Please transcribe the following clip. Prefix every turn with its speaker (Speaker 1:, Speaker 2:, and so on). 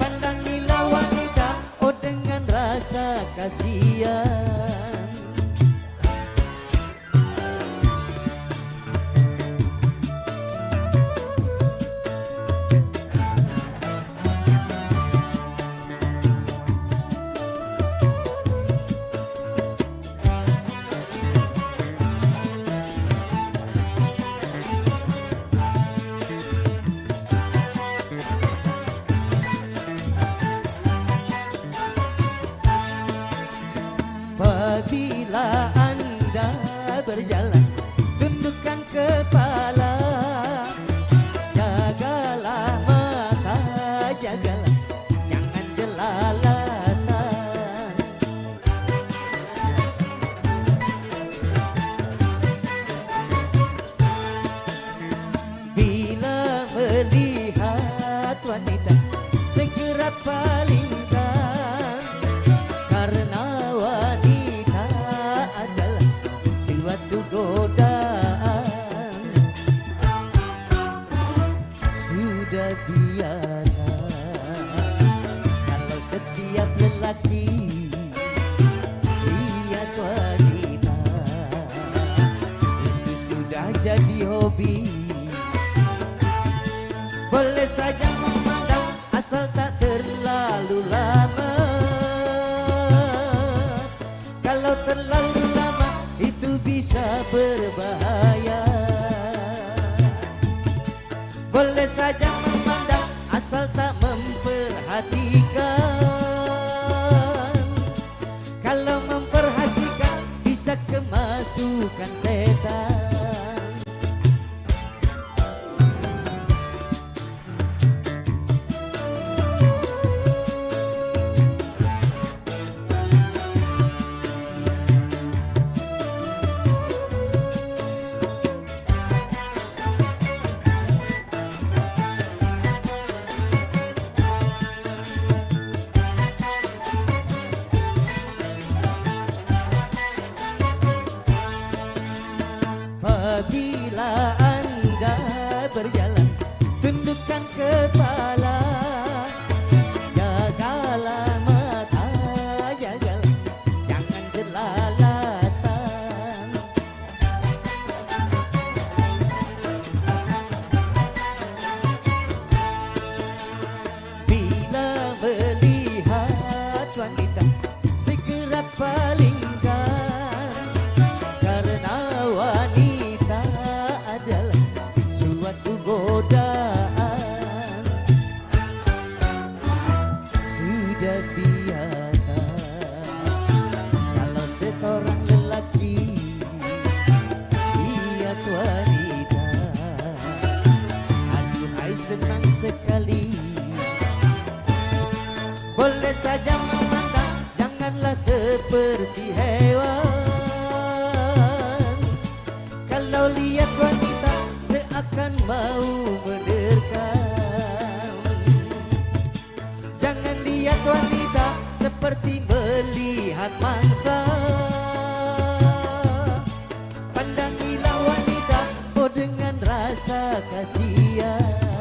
Speaker 1: Pandangilah wanita, oh dengan rasa kasihan. berat palingkan. Karena wanita adalah suatu godaan. Sudah biasa Kalau setiap lelaki Lihat wanita Itu sudah jadi hobi. Boleh saja boleh saja memandang asal tak memperhatikan. Kalau memperhatikan bisa kemasukan setan. anda berjalan. Oh. rasa kasihan.